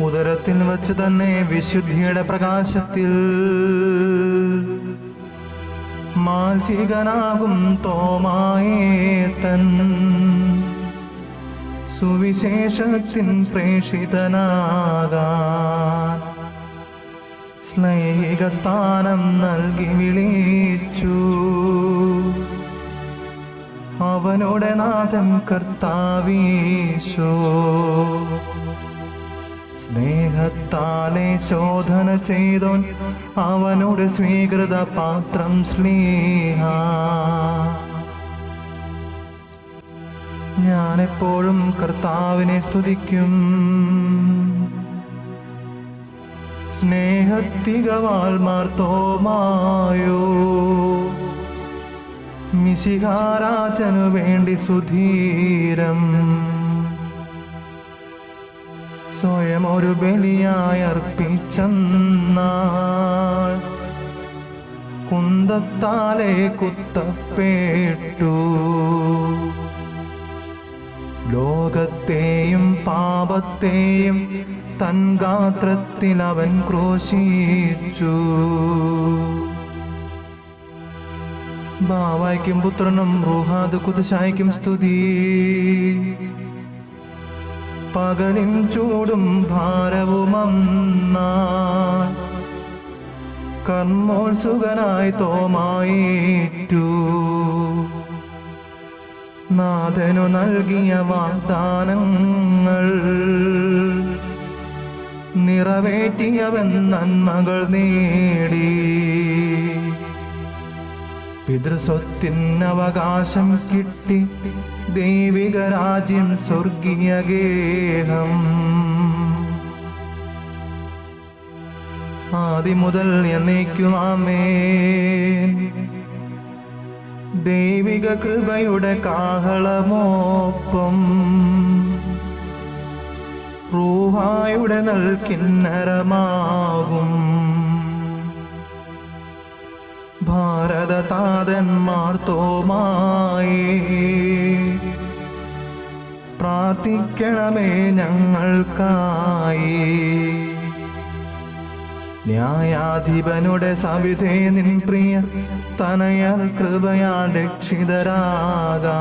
ഉദരത്തിൽ വച്ച് തന്നെ വിശുദ്ധിയുടെ പ്രകാശത്തിൽ മാനസികനാകും തോമായേത്തൻ സുവിശേഷത്തിൻ പ്രേഷിതനാകാൻ സ്നേഹിക സ്ഥാനം നൽകി വിളിച്ചു. അവനോടെ നാഥം കർത്താവീശോ. സ്നേഹത്താലെ ശോധന ചെയ്തോൻ അവനോട് സ്വീകൃത പാത്രം സ്നേഹ. ഞാനെപ്പോഴും കർത്താവിനെ സ്തുതിക്കും. സ്നേഹത്തികവാൽമാർ തോമായോ മിശിഹാരാജനു വേണ്ടി സുധീരം. സ്വയം ഒരു ബലിയായി അർപ്പിച്ചെന്നാൾ കുന്തത്താലെ കുത്തപ്പേട്ടു. ലോകത്തെയും പാപത്തെയും തൻ ഗാത്രത്തിൽ അവൻ ക്രോശിച്ചു. ബാവായ്ക്കും പുത്രനും റൂഹാദ് കുതിശായ്ക്കും സ്തുതി. പകലും ചൂടും ഭാരവുമന്നാ കർമ്മോത്സുകനായി തോമായേറ്റു. നാഥനു നൽകിയ വാഗ്ദാനങ്ങൾ. നിറവേറ്റിയവൻ നന്മകൾ നേടി. പിതൃസ്വത്തിൻ അവകാശം കിട്ടി ദൈവിക രാജ്യം സ്വർഗീയ ഗേഹം. ആദി മുതൽ എന്നേക്കുമാമേ. ദൈവിക കൃപയുടെ കാഹളമോപ്പം റൂഹായുടെ നൽകിന്നരമാകും. ഭാരതതാതന്മാർ തോമായി പ്രാർത്ഥിക്കണമേ ഞങ്ങൾക്കായി. ന്യായാധിപനുടെ സവിധേ നിൻ പ്രിയ തനയ കൃപയാ രക്ഷിതരാകാ.